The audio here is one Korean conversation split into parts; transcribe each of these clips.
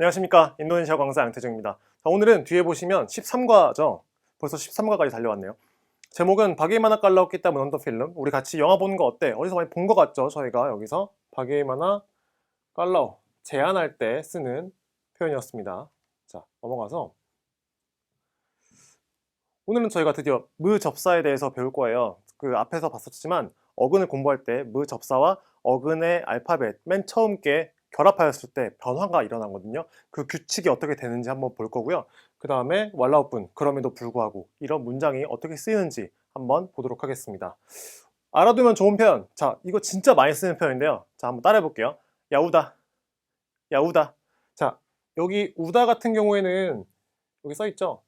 안녕하십니까. 인도네시아 광사 양태정입니다. 자, 오늘은 뒤에 보시면 13과죠? 벌써 13과까지 달려왔네요. 제목은 바게이마나 깔라오키타 문헌도 필름. 우리 같이 영화 보는 거 어때? 어디서 많이 본거 같죠? 저희가 여기서 바게이마나 깔라오 제안할 때 쓰는 표현이었습니다. 자 넘어가서 오늘은 저희가 드디어 무 접사에 대해서 배울 거예요. 그 앞에서 봤었지만 어근을 공부할 때 무 접사와 어근의 알파벳 맨 처음 게 결합하였을 때 변화가 일어나거든요. 그 규칙이 어떻게 되는지 한번 볼 거고요. 그 다음에 왈라우뿐 그럼에도 불구하고 이런 문장이 어떻게 쓰이는지 한번 보도록 하겠습니다. 알아두면 좋은 표현. 자, 이거 진짜 많이 쓰는 표현인데요. 자, 한번 따라해 볼게요. 야우다. 야우다. 자, 여기 우다 같은 경우에는 여기 써 있죠.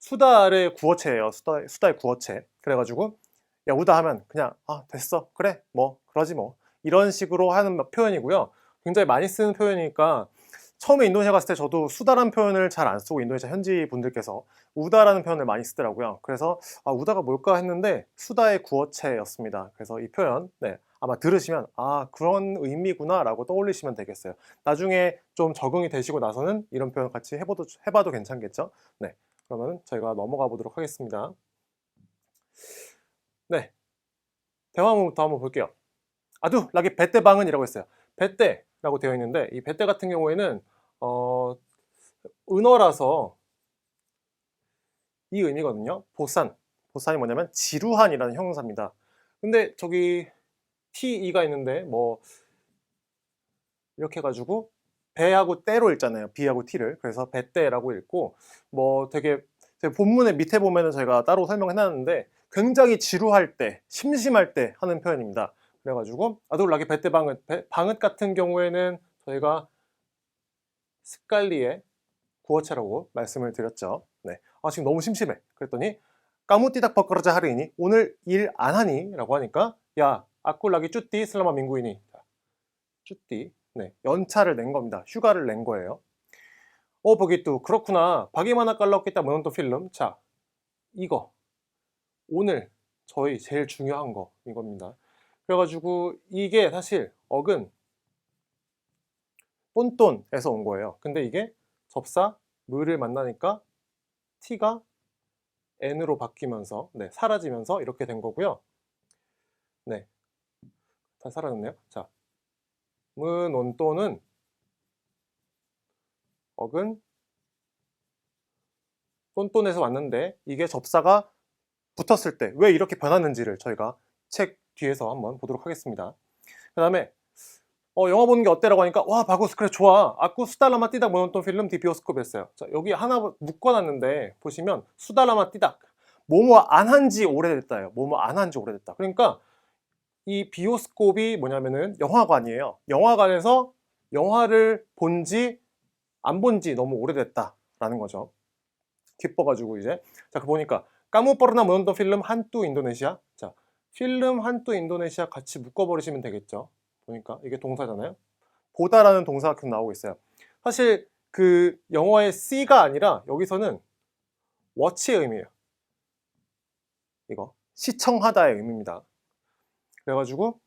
수다의 구어체예요. 수다, 수다의 구어체. 그래가지고 야우다 하면 그냥 아 됐어 그래 뭐 그러지 뭐 이런 식으로 하는 표현이고요. 굉장히 많이 쓰는 표현이니까 처음에 인도네시아 갔을 때 저도 수다란 표현을 잘 안 쓰고 인도네시아 현지 분들께서 우다라는 표현을 많이 쓰더라고요. 그래서 아 우다가 뭘까 했는데 수다의 구어체였습니다. 그래서 이 표현 네, 아마 들으시면 아 그런 의미구나라고 떠올리시면 되겠어요. 나중에 좀 적응이 되시고 나서는 이런 표현 같이 해봐도 해봐도 괜찮겠죠? 네, 그러면 저희가 넘어가 보도록 하겠습니다. 네, 대화문부터 한번 볼게요. 아두 라기 베떼방은이라고 했어요. 베떼 라고 되어 있는데 이 베떼 같은 경우에는 어, 은어라서 이 의미거든요. 보산. 보산이 뭐냐면 지루한이라는 형용사입니다. 근데 저기 T-E가 있는데 뭐 이렇게 해가지고 배하고 때로 읽잖아요. B하고 T를. 그래서 배때라고 읽고 뭐 되게 제 본문의 밑에 보면은 저희가 따로 설명해놨는데 굉장히 지루할 때, 심심할 때 하는 표현입니다. 그래가지고 아돌라기 베떼방긋 배- 방긋 같은 경우에는 저희가 스칼리의 구어체라고 말씀을 드렸죠. 네. 아 지금 너무 심심해. 그랬더니 까무띠닥 버커러자 하르이니 오늘 일 안 하니?라고 하니까 야 아꿀라기 쭈띠 슬라마 민구이니 자, 쭈띠 네 연차를 낸 겁니다. 휴가를 낸 거예요. 어 보기 또 그렇구나. 바기마나 깔라오겠다 모넌또 필름 자 이거 오늘 저희 제일 중요한 거 이겁니다. 그래가지고 이게 사실 어근 똔똔에서 온 거예요. 근데 이게 접사 물을 만나니까 t가 n으로 바뀌면서 네, 사라지면서 이렇게 된 거고요. 네, 다 사라졌네요. 자, 문 온또는 어근 똔똔에서 왔는데 이게 접사가 붙었을 때 왜 이렇게 변하는지를 저희가 책 뒤에서 한번 보도록 하겠습니다. 그 다음에 어, 영화 보는 게 어때라고 하니까 와 바구스 그래 좋아 아쿠 수달라마 띠닥 모노톤 필름 디비오스코프 했어요. 자 여기 하나 묶어놨는데 보시면 수달라마 띠닥 뭐뭐 안 한 지 오래됐다요. 뭐뭐 안 한 지 오래됐다. 그러니까 이 비오스콥이 뭐냐면은 영화관이에요. 영화관에서 영화를 본 지 안 본 지 너무 오래됐다라는 거죠. 기뻐가지고 이제 자 그 보니까 까무퍼르나 모논도 필름 한뚜 인도네시아 자 필름 한뚜 인도네시아 같이 묶어버리시면 되겠죠. 보니까 이게 동사잖아요. 보다라는 동사가 계속 나오고 있어요. 사실 그 영어의 C가 아니라 여기서는 watch의 의미예요. 이거 시청하다의 의미입니다. 그래가지고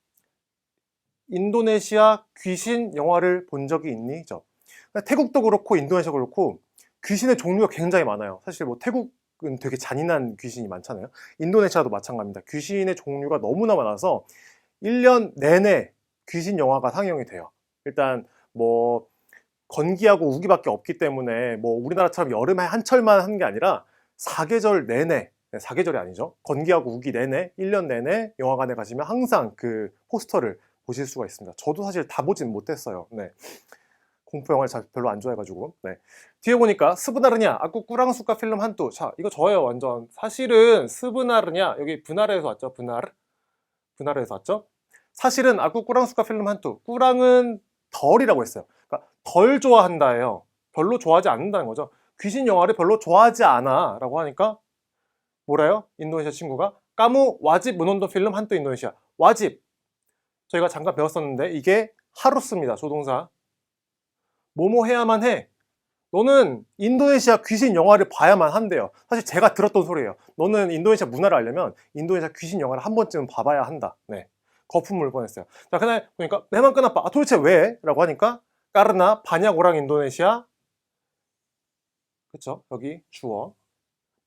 인도네시아 귀신 영화를 본 적이 있니? 죠 태국도 그렇고 인도네시아 도 그렇고 귀신의 종류가 굉장히 많아요. 사실 뭐 태국은 되게 잔인한 귀신이 많잖아요. 인도네시아도 마찬가지입니다. 귀신의 종류가 너무나 많아서 1년 내내 귀신 영화가 상영이 돼요. 일단 뭐 건기하고 우기밖에 없기 때문에 뭐 우리나라처럼 여름에 한철만 하는 게 아니라 사계절 내내 네, 사계절이 아니죠. 건기하고 우기 내내 1년 내내 영화관에 가시면 항상 그 포스터를 보실 수가 있습니다. 저도 사실 다 보진 못했어요. 네. 공포 영화를 잘 별로 안 좋아해가지고. 네. 뒤에 보니까 스브나르냐 아쿠 꾸랑수카 필름 한뚜 자 이거 저예요 완전. 사실은 스브나르냐 여기 분할에서 왔죠 분할? 분할에서 왔죠? 사실은 아쿠 꾸랑수카 필름 한뚜 꾸랑은 덜이라고 했어요. 그러니까 덜 좋아한다예요. 별로 좋아하지 않는다는 거죠. 귀신 영화를 별로 좋아하지 않아 라고 하니까 뭐래요? 인도네시아 친구가? 까무 와집 문혼도 필름 한뚜 인도네시아. 와집. 저희가 잠깐 배웠었는데 이게 하루스입니다 조동사 뭐뭐 해야만 해. 너는 인도네시아 귀신 영화를 봐야만 한대요. 사실 제가 들었던 소리예요. 너는 인도네시아 문화를 알려면 인도네시아 귀신 영화를 한 번쯤은 봐봐야 한다. 네. 거품을 뻔했어요. 자, 그날 보니까 내만 끊어봐. 아, 도대체 왜? 라고 하니까 까르나 바냐고랑 인도네시아 그쵸? 여기 주어.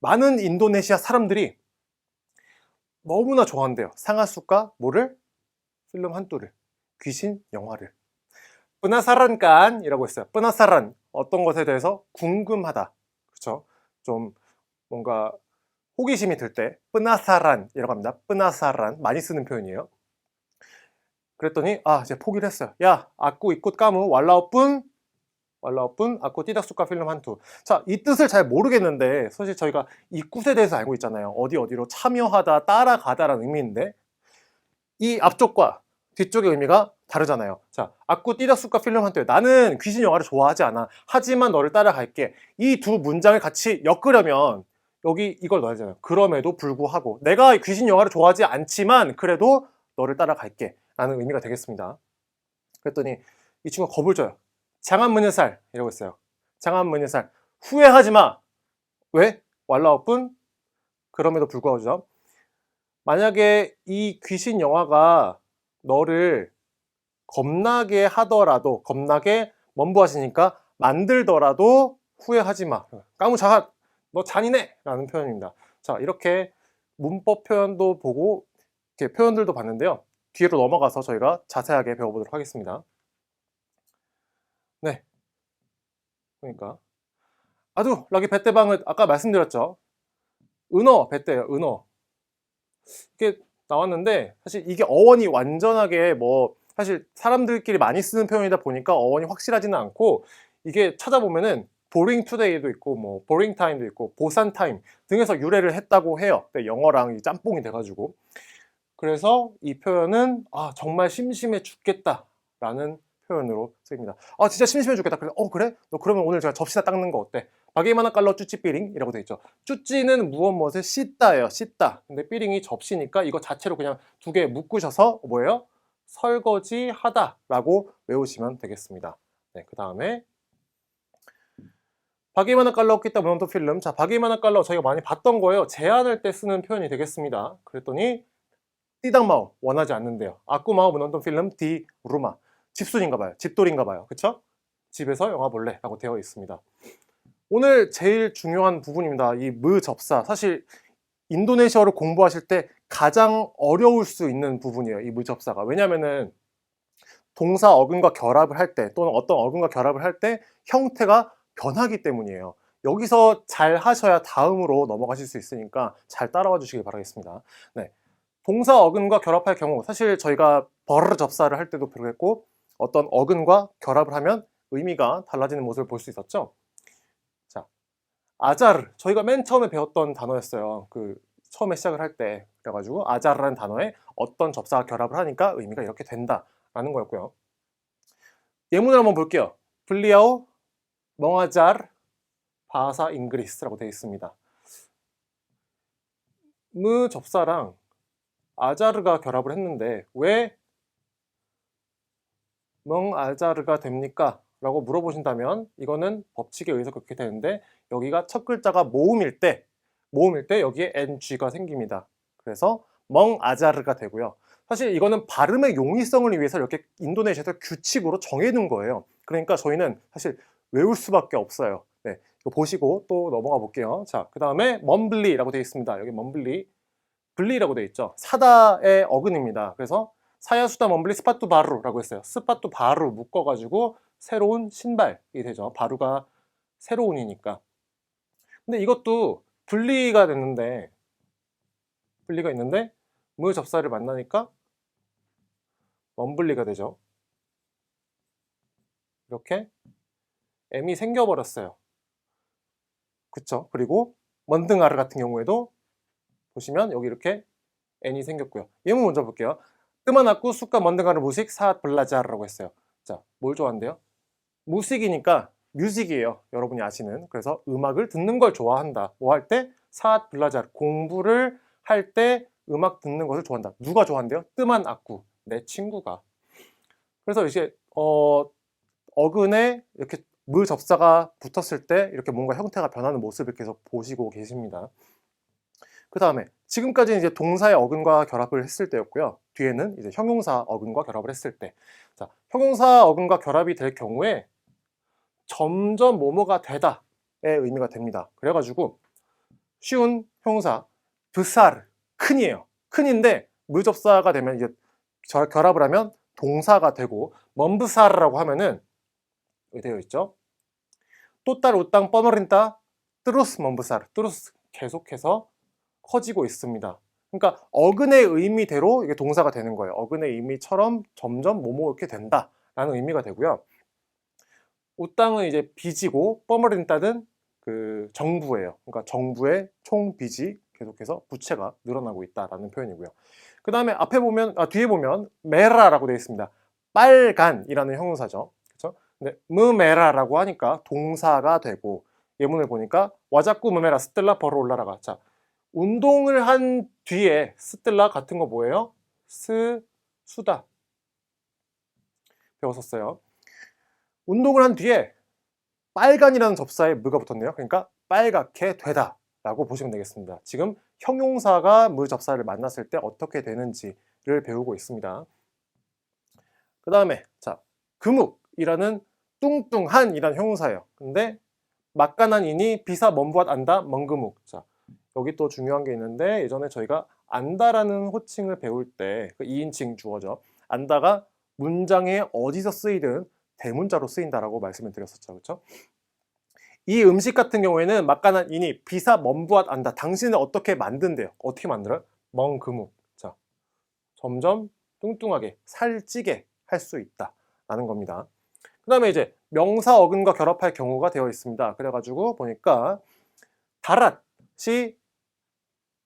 많은 인도네시아 사람들이 너무나 좋아한대요. 상하수가 뭐를? 필름 한도를. 귀신 영화를. 뿌나사란간 이라고 했어요. 뿌나사란. 어떤 것에 대해서 궁금하다. 그쵸? 좀 뭔가 호기심이 들 때 뿌나사란이라고 합니다. 뿌나사란. 많이 쓰는 표현이에요. 그랬더니 아 이제 포기를 했어요. 야 아꾸 이꽃 까무 왈라오뿐 왈라오뿐 아꾸 띠닥수가 필름 한투. 자이 뜻을 잘 모르겠는데 사실 저희가 이 굿에 대해서 알고 있잖아요. 어디 어디로 참여하다 따라가다라는 의미인데 이 앞쪽과 뒤쪽의 의미가 다르잖아요. 자, 아꾸 띠닥수가 필름 한투. 나는 귀신 영화를 좋아하지 않아. 하지만 너를 따라갈게. 이 두 문장을 같이 엮으려면 여기 이걸 넣어야 되잖아요. 그럼에도 불구하고 내가 귀신 영화를 좋아하지 않지만 그래도 너를 따라갈게. 라는 의미가 되겠습니다. 그랬더니 이 친구가 겁을 줘요. 장안문예살 이라고 했어요. 장안문예살 후회하지 마. 왜? 왈라오뿐 그럼에도 불구하고죠. 만약에 이 귀신 영화가 너를 겁나게 하더라도 겁나게 먼부하시니까 만들더라도 후회하지 마. 까무자가 너 잔인해 라는 표현입니다. 자 이렇게 문법 표현도 보고 이렇게 표현들도 봤는데요. 뒤로 넘어가서 저희가 자세하게 배워보도록 하겠습니다. 네. 그러니까 아두 락이 배때방을 아까 말씀드렸죠. 은어 배때예요. 은어. 이게 나왔는데 사실 이게 어원이 완전하게 뭐 사실 사람들끼리 많이 쓰는 표현이다 보니까 어원이 확실하지는 않고 이게 찾아보면은 보링 투데이도 있고 뭐 보링 타임도 있고 보산 타임 등에서 유래를 했다고 해요. 영어랑 짬뽕이 돼가지고 그래서 이 표현은 아 정말 심심해 죽겠다라는 표현으로 쓰입니다. 아 진짜 심심해 죽겠다. 그래서 어 그래? 너 그러면 오늘 제가 접시나 닦는 거 어때? 바게이마나 깔러 쭈찌 삐링이라고 돼 있죠. 쭈찌는 무엇 무엇을 씻다예요. 씻다. 근데 삐링이 접시니까 이거 자체로 그냥 두 개 묶으셔서 뭐예요? 설거지 하다라고 외우시면 되겠습니다. 네, 그 다음에 바게이마나 깔러 끼다 모넌토 필름. 자, 바게이마나 깔러 저희가 많이 봤던 거예요. 제안할 때 쓰는 표현이 되겠습니다. 그랬더니 띠당마오 원하지 않는데요. 아꾸마오 모넌토 필름 디 루마. 집순인가 봐요. 집돌인가 봐요. 그쵸? 집에서 영화 볼래 라고 되어 있습니다. 오늘 제일 중요한 부분입니다. 이 무 접사. 사실 인도네시아어를 공부하실 때 가장 어려울 수 있는 부분이에요. 이 무 접사가. 왜냐면은 동사 어근과 결합을 할 때 또는 어떤 어근과 결합을 할 때 형태가 변하기 때문이에요. 여기서 잘 하셔야 다음으로 넘어가실 수 있으니까 잘 따라와 주시길 바라겠습니다. 네. 동사 어근과 결합할 경우 사실 저희가 버르 접사를 할 때도 그랬고 어떤 어근과 결합을 하면 의미가 달라지는 모습을 볼 수 있었죠. 자, 아자르 저희가 맨 처음에 배웠던 단어였어요. 그 처음에 시작을 할 때 그래가지고 아자르라는 단어에 어떤 접사가 결합을 하니까 의미가 이렇게 된다라는 거였고요. 예문을 한번 볼게요. 블리아오 멍아자르 바사 잉그리스라고 되어 있습니다. 무 접사랑 아자르가 결합을 했는데 왜 멍아자르가 됩니까? 라고 물어보신다면 이거는 법칙에 의해서 그렇게 되는데 여기가 첫 글자가 모음일 때 모음일 때 여기에 NG가 생깁니다. 그래서 멍아자르가 되고요. 사실 이거는 발음의 용이성을 위해서 이렇게 인도네시아에서 규칙으로 정해둔 거예요. 그러니까 저희는 사실 외울 수밖에 없어요. 네, 이거 보시고 또 넘어가 볼게요. 자, 그 다음에 멈블리라고 되어 있습니다. 여기 멈블리, 블리라고 되어 있죠. 사다의 어근입니다. 그래서 사야수다 멈블리 스파투 바루라고 했어요. 스파투 바루 묶어가지고 새로운 신발이 되죠. 바루가 새로운이니까. 근데 이것도 분리가 됐는데 분리가 있는데 무 접사를 만나니까 멈블리가 되죠. 이렇게 M이 생겨버렸어요. 그쵸? 그리고 먼등아르 같은 경우에도 보시면 여기 이렇게 N이 생겼고요. 예문 먼저 볼게요. 끄마나꾸 쑥가 먼등아르 무식 사앗 블라자르라고 했어요. 자, 뭘 좋아한대요? 무식이니까 뮤직이에요. 여러분이 아시는. 그래서 음악을 듣는 걸 좋아한다. 뭐 할 때? 사앗 블라자르. 공부를 할 때 음악 듣는 것을 좋아한다. 누가 좋아한대요? 뜸한 악구. 내 친구가. 그래서 이제 어, 어근에 이렇게 물 접사가 붙었을 때 이렇게 뭔가 형태가 변하는 모습을 계속 보시고 계십니다. 그 다음에 지금까지는 이제 동사의 어근과 결합을 했을 때였고요. 뒤에는 이제 형용사 어근과 결합을 했을 때. 자, 형용사 어근과 결합이 될 경우에 점점 뭐뭐가 되다 의미가 됩니다. 그래가지고 쉬운 형사 드사르 큰이에요. 큰인데 무접사가 되면 이제 저- 결합을 하면 동사가 되고 먼브사르라고 하면은 되어 있죠. 또따르 우땅 뻐머린다 뜨루스 먼브사르 뜨루스 계속해서 커지고 있습니다. 그러니까 어근의 의미대로 이게 동사가 되는 거예요. 어근의 의미처럼 점점 뭐뭐 이렇게 된다라는 의미가 되고요. 우땅은 이제 빚이고 뻐머린다는 그 정부예요. 그러니까 정부의 총 빚이 계속해서 부채가 늘어나고 있다라는 표현이고요. 그 다음에 앞에 보면 아, 뒤에 보면 메라라고 되어 있습니다. 빨간이라는 형용사죠. 그렇죠? 근데 무메라라고 하니까 동사가 되고 예문을 보니까 와자꾸 무메라 스텔라 버로 올라라가 자 운동을 한 뒤에 스텔라 같은 거 뭐예요? 스 수다 배웠었어요. 운동을 한 뒤에 빨간이라는 접사에 무가 붙었네요. 그러니까 빨갛게 되다 라고 보시면 되겠습니다. 지금 형용사가 무 접사를 만났을 때 어떻게 되는지를 배우고 있습니다. 그 다음에 자 금욱이라는 뚱뚱한이라는 형용사예요. 근데 막간한 이니 비사 먼부앗 안다 멍금욱 자 여기 또 중요한 게 있는데 예전에 저희가 안다라는 호칭을 배울 때 그 2인칭 주어죠. 안다가 문장에 어디서 쓰이든 대문자로 쓰인다라고 말씀을 드렸었죠. 그렇죠? 이 음식 같은 경우에는 막간한 이니 비사 먼부앗 안다. 당신을 어떻게 만든대요? 어떻게 만들어요? 멍금욱. 자, 점점 뚱뚱하게 살찌게 할 수 있다라는 겁니다. 그 다음에 이제 명사 어근과 결합할 경우가 되어 있습니다. 그래가지고 보니까 다랏이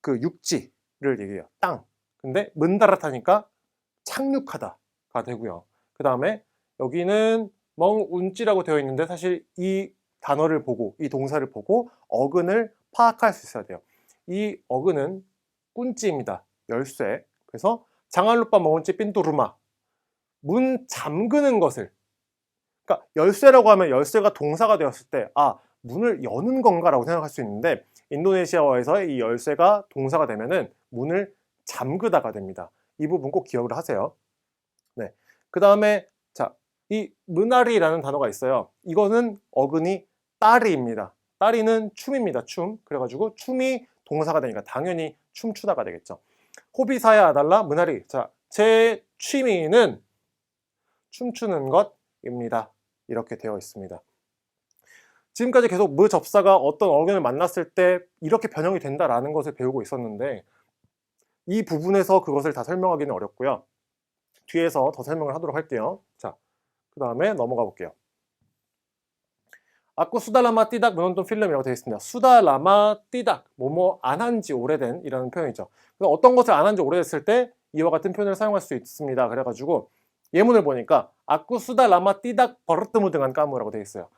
그 육지를 얘기해요. 땅. 근데 문다랏하니까 착륙하다가 되고요. 그 다음에 여기는 멍운지라고 되어 있는데 사실 이 단어를 보고 이 동사를 보고 어근을 파악할 수 있어야 돼요. 이 어근은 꾼찌입니다. 열쇠. 그래서 장알루빠 멍운찌 핀도루마 문 잠그는 것을 그러니까 열쇠라고 하면 열쇠가 동사가 되었을 때 아 문을 여는 건가라고 생각할 수 있는데 인도네시아어에서 이 열쇠가 동사가 되면은 문을 잠그다가 됩니다. 이 부분 꼭 기억을 하세요. 네. 그 다음에 자, 이 문아리라는 단어가 있어요. 이거는 어근이 따리입니다. 따리는 춤입니다. 춤. 그래가지고 춤이 동사가 되니까 당연히 춤추다가 되겠죠. 호비사야 아달라 문아리. 자, 제 취미는 춤추는 것입니다. 이렇게 되어 있습니다. 지금까지 계속 무 접사가 어떤 어근을 만났을 때 이렇게 변형이 된다라는 것을 배우고 있었는데 이 부분에서 그것을 다 설명하기는 어렵고요. 뒤에서 더 설명을 하도록 할게요. 자, 그 다음에 넘어가 볼게요. 아쿠 수달라마 띠닥 문헌돈 필름이라고 되어 있습니다. 수달라마 띠닥 뭐뭐 안 한 지 오래된 이라는 표현이죠. 그래서 어떤 것을 안 한 지 오래됐을 때 이와 같은 표현을 사용할 수 있습니다. 그래가지고 예문을 보니까 아쿠 수달라마 띠닥 버르트무 등한 까무라고 되어 있어요.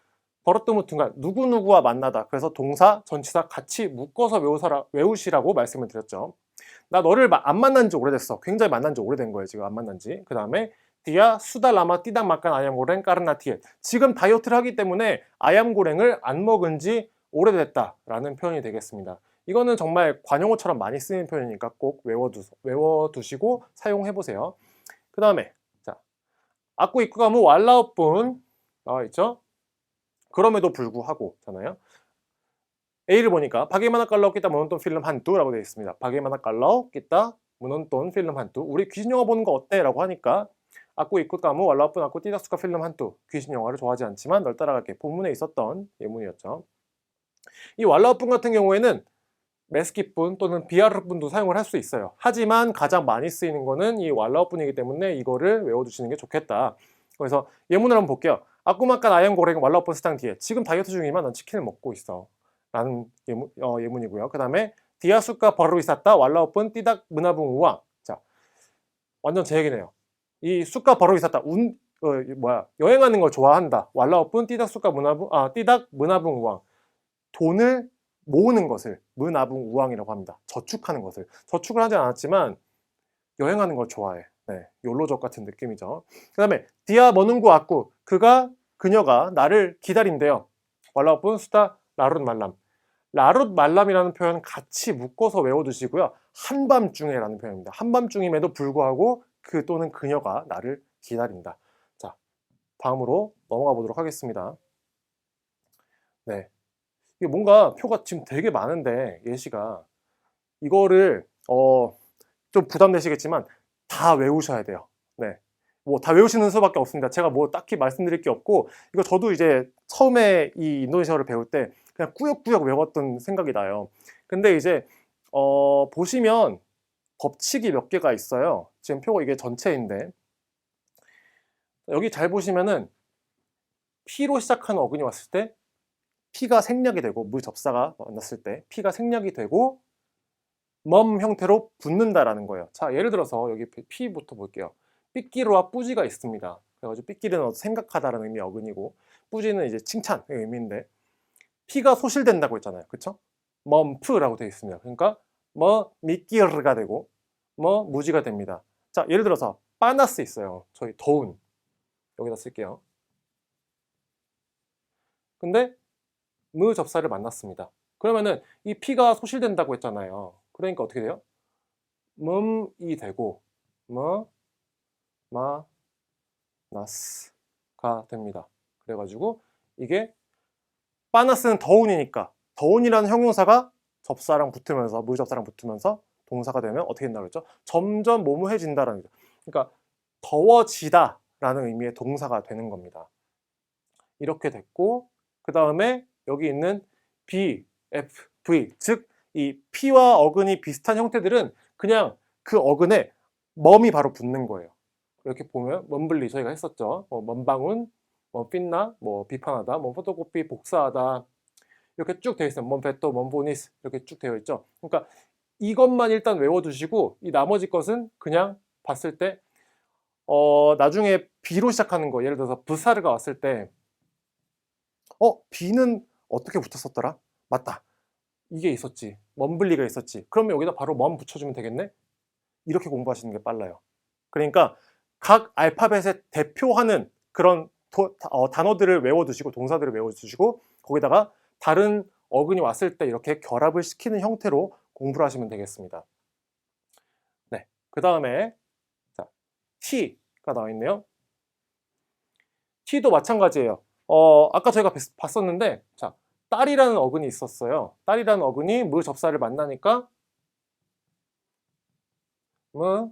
등한 누구누구와 만나다. 그래서 동사, 전치사 같이 묶어서 외우사라, 외우시라고 말씀을 드렸죠. 나 너를 마- 안 만난 지 오래됐어. 굉장히 만난 지 오래된 거예요. 지금 안 만난 지. 그 다음에 디아 수달라마 띠닥 막간 아얌고랭 까르나티에 지금 다이어트를 하기 때문에 아얌고랭을 안 먹은 지 오래됐다라는 표현이 되겠습니다. 이거는 정말 관용어처럼 많이 쓰이는 표현이니까 꼭 외워두, 외워두시고 사용해 보세요. 그 다음에 자 아쿠 이쿠가무 왈라우뿐 나와 있죠? 그럼에도 불구하고 잖아요. A를 보니까 바게마나 깔러 끼다 모논돈 필름 한두라고 되어 있습니다. 바게마나 깔러 끼다 모논돈 필름 한두 우리 귀신 영화 보는 거 어때? 라고 하니까 아쿠 이쿠 까무 왈라우뿐 아쿠 띠닥스카 필름 한두 귀신 영화를 좋아하지 않지만 널 따라갈게 본문에 있었던 예문이었죠. 이 왈라우뿐 같은 경우에는 메스키뿐 또는 비아르뿐도 사용을 할 수 있어요. 하지만 가장 많이 쓰이는 거는 이 왈라우뿐이기 때문에 이거를 외워두시는 게 좋겠다. 그래서 예문을 한번 볼게요. 아꾸마까 아양 고랭 왈라우뿐 스탕 뒤에 지금 다이어트 중이지만 넌 치킨을 먹고 있어. 라는 예문, 어, 예문이고요. 그 다음에 디아수카 버르 있었다 왈라우뿐 띠닥 문화붕 우왕. 자, 완전 제 얘기네요. 이 수카 버르 있었다 운, 어, 이 뭐야 여행하는 걸 좋아한다. 왈라우뿐 띠닥 수카 문화붕 아 띠닥 문화붕 우왕. 돈을 모으는 것을 문화붕 우왕이라고 합니다. 저축하는 것을 저축을 하지 않았지만 여행하는 걸 좋아해. 네, 욜로족 같은 느낌이죠. 그 다음에 디아 머눈구 아꾸 그가 그녀가 나를 기다린대요. 왈라우뿐 수다 라룻 말람. 라룻 말람이라는 표현 같이 묶어서 외워두시고요. 한밤중에라는 표현입니다. 한밤중임에도 불구하고 그 또는 그녀가 나를 기다린다. 자, 다음으로 넘어가 보도록 하겠습니다. 네. 이게 뭔가 표가 지금 되게 많은데 예시가 이거를 어, 좀 부담되시겠지만 다 외우셔야 돼요. 네. 뭐 다 외우시는 수밖에 없습니다. 제가 뭐 딱히 말씀드릴 게 없고 이거 저도 이제 처음에 이 인도네시아어를 배울 때 그냥 꾸역꾸역 외웠던 생각이 나요. 근데 이제 어, 보시면 법칙이 몇 개가 있어요. 지금 표가 이게 전체인데 여기 잘 보시면은 P로 시작하는 어근이 왔을 때 P가 생략이 되고 무 접사가 만났을 때 P가 생략이 되고 멈 형태로 붙는다라는 거예요. 자, 예를 들어서 여기 P부터 볼게요. 삐끼로와 뿌지가 있습니다. 그래가지고 삐끼리는 생각하다라는 의미의 어근이고 뿌지는 이제 칭찬의 의미인데 P가 소실된다고 했잖아요. 그쵸? 멈프라고 되어 있습니다. 그러니까 뭐 미끼르가 되고 뭐 무지가 됩니다. 자, 예를 들어서 빠나스 있어요. 저희 더운 여기다 쓸게요. 근데 무 접사를 만났습니다. 그러면은 이 피가 소실된다고 했잖아요. 그러니까 어떻게 돼요? 멈이 되고 뭐, 마, 나스가 됩니다. 그래가지고 이게 빠나스는 더운이니까 더운이라는 형용사가 접사랑 붙으면서 무접사랑 붙으면서 동사가 되면 어떻게 된다고 그랬죠? 점점 모무해진다라는 거죠. 그러니까 더워지다라는 의미의 동사가 되는 겁니다. 이렇게 됐고 그 다음에 여기 있는 B, F, V 즉 이 P와 어근이 비슷한 형태들은 그냥 그 어근에 멈이 바로 붙는 거예요. 이렇게 보면 먼블리 저희가 했었죠. 뭐 먼방운, 뭐 핀나, 뭐 비판하다, 뭐 포토코피 복사하다 이렇게 쭉 되어 있어요. 먼 베토, 먼 보니스 이렇게 쭉 되어 있죠. 그러니까 이것만 일단 외워두시고 이 나머지 것은 그냥 봤을 때 어, 나중에 B로 시작하는 거 예를 들어서 부사르가 왔을 때 어, B는 어떻게 붙었었더라? 맞다. 이게 있었지. 먼블리가 있었지. 그러면 여기다 바로 먼 붙여주면 되겠네? 이렇게 공부하시는 게 빨라요. 그러니까 각 알파벳에 대표하는 그런 도, 어, 단어들을 외워두시고 동사들을 외워두시고 거기다가 다른 어근이 왔을 때 이렇게 결합을 시키는 형태로 공부를 하시면 되겠습니다. 네, 그 다음에 자, T가 나와 있네요. T도 마찬가지예요. 어, 아까 저희가 봤었는데 자, 딸이라는 어근이 있었어요. 딸이라는 어근이 무 접사를 만나니까 무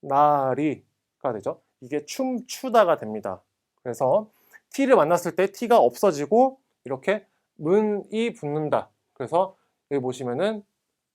나리가 되죠. 이게 춤추다가 됩니다. 그래서 T를 만났을 때 T가 없어지고 이렇게 문이 붙는다. 그래서 여기 보시면은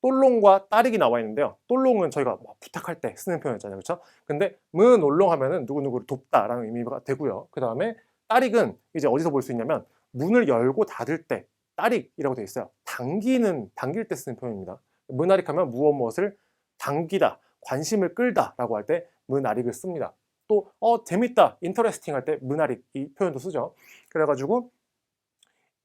똘롱과 따릭이 나와 있는데요. 똘롱은 저희가 뭐 부탁할 때 쓰는 표현이잖아요. 그렇죠? 근데 문올롱 하면은 누구누구를 돕다라는 의미가 되고요. 그 다음에 따릭은 이제 어디서 볼 수 있냐면 문을 열고 닫을 때 따릭이라고 되어 있어요. 당기는 당길 때 쓰는 표현입니다. 문아릭 하면 무엇 무엇을 당기다, 관심을 끌다라고 할 때 문아릭을 씁니다. 또 어, 재밌다, 인터레스팅 할 때 문아릭 이 표현도 쓰죠. 그래가지고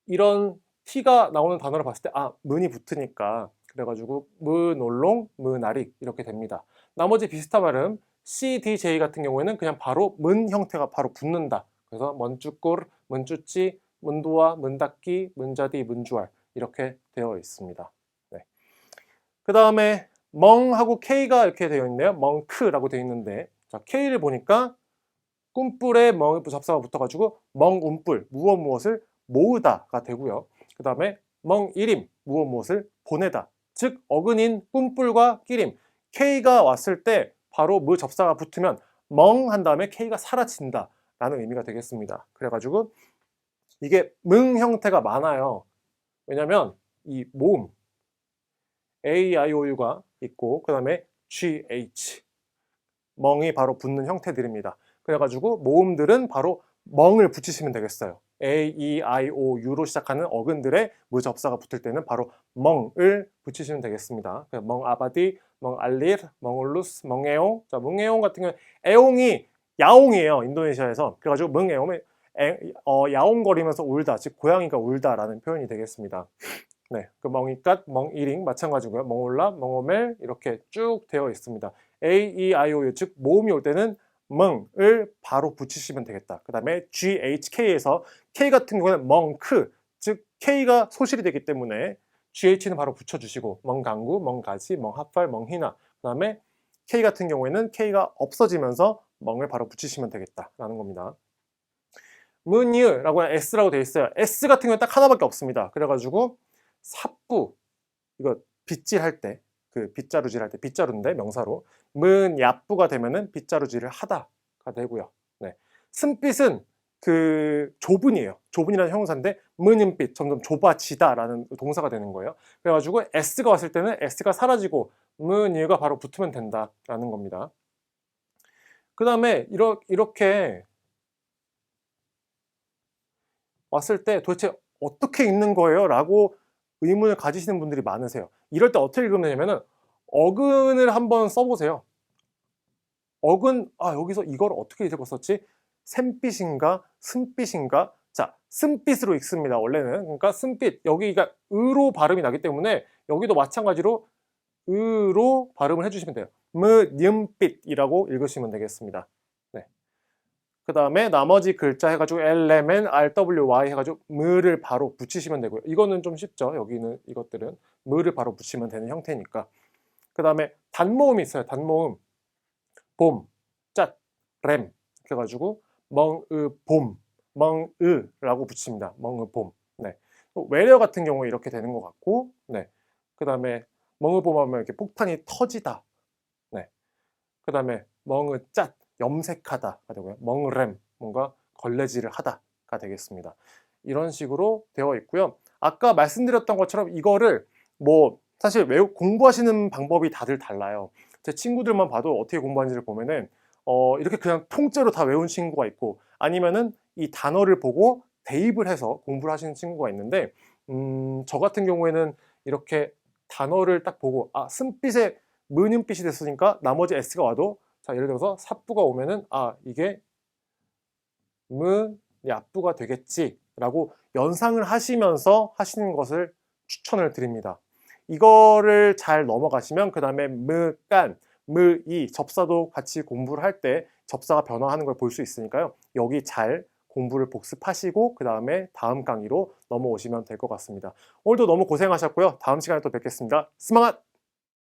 이런 T가 나오는 단어를 봤을 때 아, 문이 붙으니까 그래가지고 문올롱, 문아릭 이렇게 됩니다. 나머지 비슷한 발음 C, D, J 같은 경우에는 그냥 바로 문 형태가 바로 붙는다. 그래서 먼쭈꼴, 문쭈찌, 문도와 문닫기, 문자디, 문주알 이렇게 되어 있습니다. 네. 그 다음에 멍하고 K가 이렇게 되어 있네요. 멍크라고 되어 있는데 자 K를 보니까 꿈뿔에 멍이 잡사가 붙어가지고 멍움뿔 무엇 무엇을 모으다가 되고요. 그 다음에 멍이림 무엇 무엇을 보내다 즉 어근인 꿈뿔과 끼림 K가 왔을 때 바로 무 접사가 붙으면 멍 한 다음에 K가 사라진다 라는 의미가 되겠습니다. 그래가지고 이게 มึ 형태가 많아요. 왜냐면 이 모음 A, I, O, U가 있고 그 다음에 G, H 멍이 바로 붙는 형태들입니다. 그래가지고 모음들은 바로 멍을 붙이시면 되겠어요. A, E, I, O, U로 시작하는 어근들의 무접사가 붙을 때는 바로 멍을 붙이시면 되겠습니다. 멍 아바디, 멍 알릴, 멍올루스, 멍에옹. 자, 멍에옹 같은 경우는 에옹이 야옹이에요. 인도네시아에서. 그래가지고 멍에옹은 어, 야옹거리면서 울다, 즉 고양이가 울다라는 표현이 되겠습니다. 네, 그 멍이갓, 멍이링 마찬가지고요. 멍올라, 멍오멜 이렇게 쭉 되어 있습니다. A, E, I, O, U 즉 모음이 올 때는 멍을 바로 붙이시면 되겠다. 그 다음에 G, H, K에서 K 같은 경우는 멍크, 즉 K가 소실이 되기 때문에 GH는 바로 붙여주시고 멍강구, 멍가지, 멍합발, 멍희나 그 다음에 K 같은 경우에는 K가 없어지면서 멍을 바로 붙이시면 되겠다라는 겁니다. 문유라고 S라고 되어 있어요. S 같은 경우는 딱 하나밖에 없습니다. 그래가지고 삽부 이거 빗질 할 때 그 빗자루질 할 때 빗자루인데 명사로 문 야부가 되면은 빗자루질을 하다가 되고요. 네. 쓴빛은 그 좁은이에요. 좁은이라는 형용사인데 문인빛 점점 좁아지다라는 동사가 되는 거예요. 그래가지고 s가 왔을 때는 s가 사라지고 문유가 바로 붙으면 된다라는 겁니다. 그 다음에 이렇게 왔을 때 도대체 어떻게 읽는 거예요? 라고 의문을 가지시는 분들이 많으세요. 이럴 때 어떻게 읽으면 되냐면은 어근을 한번 써보세요. 어근, 아, 여기서 이걸 어떻게 읽었었지? 샘빛인가? 쓴빛인가? 자, 쓴빛으로 읽습니다. 원래는. 그러니까 쓴빛. 여기가 으로 발음이 나기 때문에 여기도 마찬가지로 으로 발음을 해주시면 돼요. 무 님빛이라고 읽으시면 되겠습니다. 네. 그 다음에 나머지 글자 해가지고 LMN, RWY 해가지고 무를 바로 붙이시면 되고요. 이거는 좀 쉽죠. 여기는 이것들은 무를 바로 붙이면 되는 형태니까. 그 다음에 단모음이 있어요. 단모음. 봄, cat, 램. 해가지고 멍으 봄, 멍으라고 붙입니다. 멍으 봄. 네. 외려 같은 경우에 이렇게 되는 것 같고, 네. 그 다음에 멍을 봄하면 이렇게 폭탄이 터지다. 네. 그 다음에 멍을 cat, 염색하다가 되고요. 멍램, 뭔가 걸레질을 하다가 되겠습니다. 이런 식으로 되어 있고요. 아까 말씀드렸던 것처럼 이거를 뭐 사실 외우 공부하시는 방법이 다들 달라요. 제 친구들만 봐도 어떻게 공부하는지를 보면은 어, 이렇게 그냥 통째로 다 외운 친구가 있고 아니면은 이 단어를 보고 대입을 해서 공부를 하시는 친구가 있는데 음, 저 같은 경우에는 이렇게 단어를 딱 보고 아 쓴빛에 문윤빛이 됐으니까 나머지 S가 와도 자 예를 들어서 삽부가 오면은 아 이게 문 야부가 되겠지 라고 연상을 하시면서 하시는 것을 추천을 드립니다. 이거를 잘 넘어가시면 그 다음에 무깐 무이 접사도 같이 공부를 할 때 접사가 변화하는 걸 볼 수 있으니까요. 여기 잘 공부를 복습하시고 그 다음에 다음 강의로 넘어오시면 될 것 같습니다. 오늘도 너무 고생하셨고요. 다음 시간에 또 뵙겠습니다. 스마트